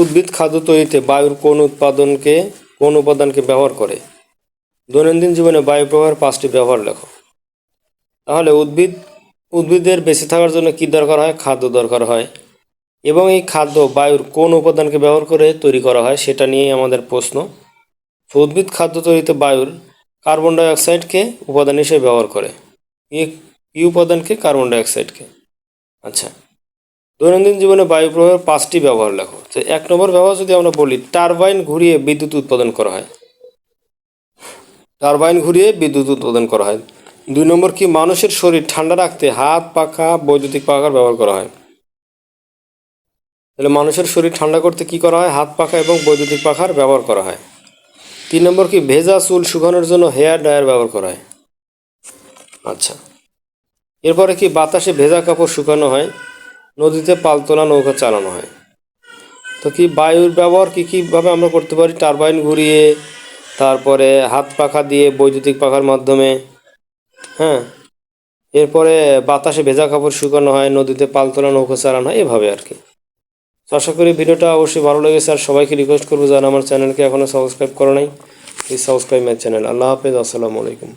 উদ্ভিদ খাদ্য তৈরিতে বায়ুর কোন উৎপাদনকে, কোন উপাদানকে ব্যবহার করে? দৈনন্দিন জীবনে বায়ু প্রবাহের পাঁচটি ব্যবহার লেখো। তাহলে উদ্ভিদ, উদ্ভিদের বেঁচে থাকার জন্য কি দরকার হয়? খাদ্য দরকার হয়। এবং এই খাদ্য বায়ুর কোন উপাদানকে ব্যবহার করে তৈরি করা হয় সেটা নিয়েই আমাদের প্রশ্ন। উদ্ভিদ খাদ্য তৈরিতে বায়ুর কার্বন ডাই অক্সাইডকে উপাদান হিসেবে ব্যবহার করে। কি উপাদানকে? কার্বন ডাই অক্সাইডকে আচ্ছা। দৈনন্দিন জীবনে বায়ু প্রবাহের পাঁচটি ব্যবহার লেখো। তো এক নম্বর ব্যবহার যদি আমরা বলি, টারবাইন ঘুরিয়ে বিদ্যুৎ উৎপাদন করা হয়। টারবাইন ঘুরিয়ে বিদ্যুৎ উৎপাদন করা হয়। দুই নম্বর কি, মানুষের শরীর ঠান্ডা রাখতে হাত, পাখা, বৈদ্যুতিক পাখার ব্যবহার করা হয়। তাহলে মানুষের শরীর ঠান্ডা করতে কি করা হয়? হাত, পাখা এবং বৈদ্যুতিক পাখার ব্যবহার করা হয়। তিন নম্বর কি, ভেজা চুল শুকানোর জন্য হেয়ার ড্রায়ার ব্যবহার করা হয়। আচ্ছা। এরপরে কি, বাতাসে ভেজা কাপড় শুকানো হয়। নদীতে পালতোলা নৌকা চালানো হয়। তো কি বায়ুর ব্যবহার কী কীভাবে আমরা করতে পারি? টারবাইন ঘুরিয়ে, তারপরে হাত পাখা দিয়ে বৈদ্যুতিক পাখার মাধ্যমে হ্যাঁ? এরপরে বাতাসে ভেজা কাপড় শুকানো হয়, নদীতে পালতোলা নৌকা চালানো হয়, এভাবে আর কি। আশা করি ভিডিওটা অবশ্যই ভালো লেগেছে আর সবাইকে রিকোয়েস্ট করব যারা আমার চ্যানেলকে এখনও সাবস্ক্রাইব করো নাই প্লিজ সাবস্ক্রাইব মাই চ্যানেল আল্লাহ হাফেজ, আসসালামু আলাইকুম।